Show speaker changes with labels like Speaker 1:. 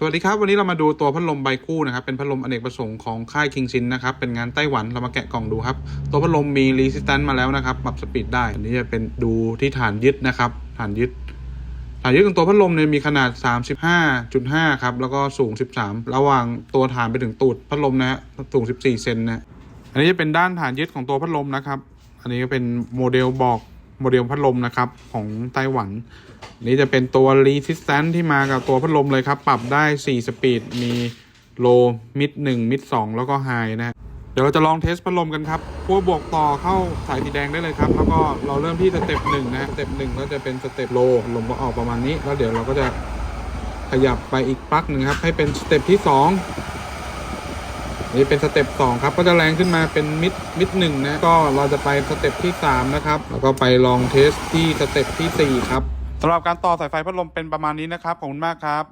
Speaker 1: สวัสดีครับ วันนี้เรามาดูตัวพัดลมใบคู่นะครับ เป็นพัดลมอเนกประสงค์ของค่ายคิงซินนะครับ เป็นงานไต้หวันเรามาแกะกล่องดูครับ ตัวพัดลมมีรีสิสแตนมาแล้วนะครับปรับสปีดได้ อันนี้จะเป็นดูที่ฐานยึดนะครับฐานยึดฐานยึดของตัวพัดลมเนี่ยมีขนาด 35.5 ครับ แล้วก็สูง 13 ระหว่างตัวฐานไปถึงตูดพัดลมนะฮะสูง 14 เซนนะอันนี้จะเป็นด้านฐานยึดของตัวพัดลมนะครับ อันนี้ก็เป็นโมเดลบอก โมเดลพัดลมนะครับของไต้หวัน นี่จะเป็นตัว resistance ที่มากับตัวพัดลมเลยครับ ปรับได้ 4 สปีด มี low mid 1 mid 2แล้วก็ high นะเดี๋ยวเราจะลองเทสพัดลมกันครับขั้วบวกต่อเข้าสายสีแดงได้เลยครับ แล้วก็เราเริ่มที่สเต็ปหนึ่งนะสเต็ปหนึ่งก็จะเป็นสเต็ป low ลมก็ออกประมาณนี้ แล้วเดี๋ยวเราก็จะขยับไปอีกปลั๊กหนึ่งครับ ให้เป็นสเต็ปที่สอง นี่เป็นสเต็ปสองครับก็จะแรงขึ้นมาเป็นมิดมิดหนึ่งนะก็เราจะไปสเต็ปที่สามนะครับ แล้วก็ไปลองเทสที่สเต็ปที่สี่ครับสำหรับการต่อสายไฟพัดลมเป็นประมาณนี้นะครับขอบคุณมากครับ